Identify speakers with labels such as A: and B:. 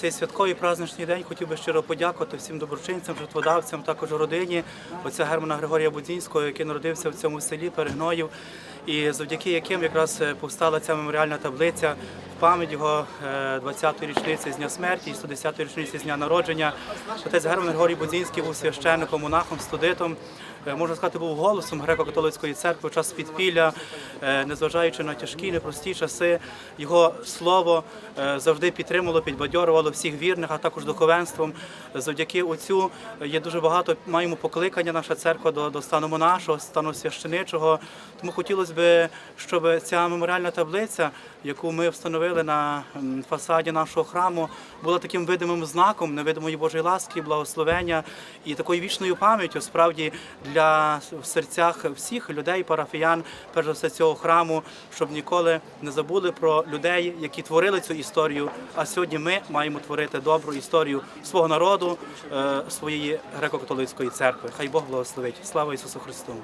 A: цей святковий праздничний день хотів би щиро подякувати всім доброчинцям, жертводавцям, також родині. Отця Германа Григорія Будзінського, який народився в цьому селі Перегноїв, і завдяки яким якраз е, повстала ця меморіальна таблиця пам'ять його е, 20-ї річниці з дня смерті і 110-ї річниці з дня народження. Отець Герман Григорій Будзінський був священником, монахом, студитом. Е, Можна сказати, був голосом греко-католицької церкви в час підпілля, е, незважаючи на тяжкі, непрості часи. Його слово е, завжди підтримувало, підбадьорувало всіх вірних, а також духовенством. Завдяки отцю є дуже багато маємо покликання наша церква до, до стану монашого, стану священичого. Тому хотілося б, щоб ця меморіальна таблиця, яку ми встановили на фасаді нашого храму, була таким видимим знаком невидимої Божої ласки, благословення і такою вічною пам'яттю справді для в серцях всіх людей, парафіян, перш за все цього храму, щоб ніколи не забули про людей, які творили цю історію. А сьогодні ми маємо творити добру історію свого народу, е, своєї греко-католицької церкви. Хай Бог благословить. Слава Ісусу Христу!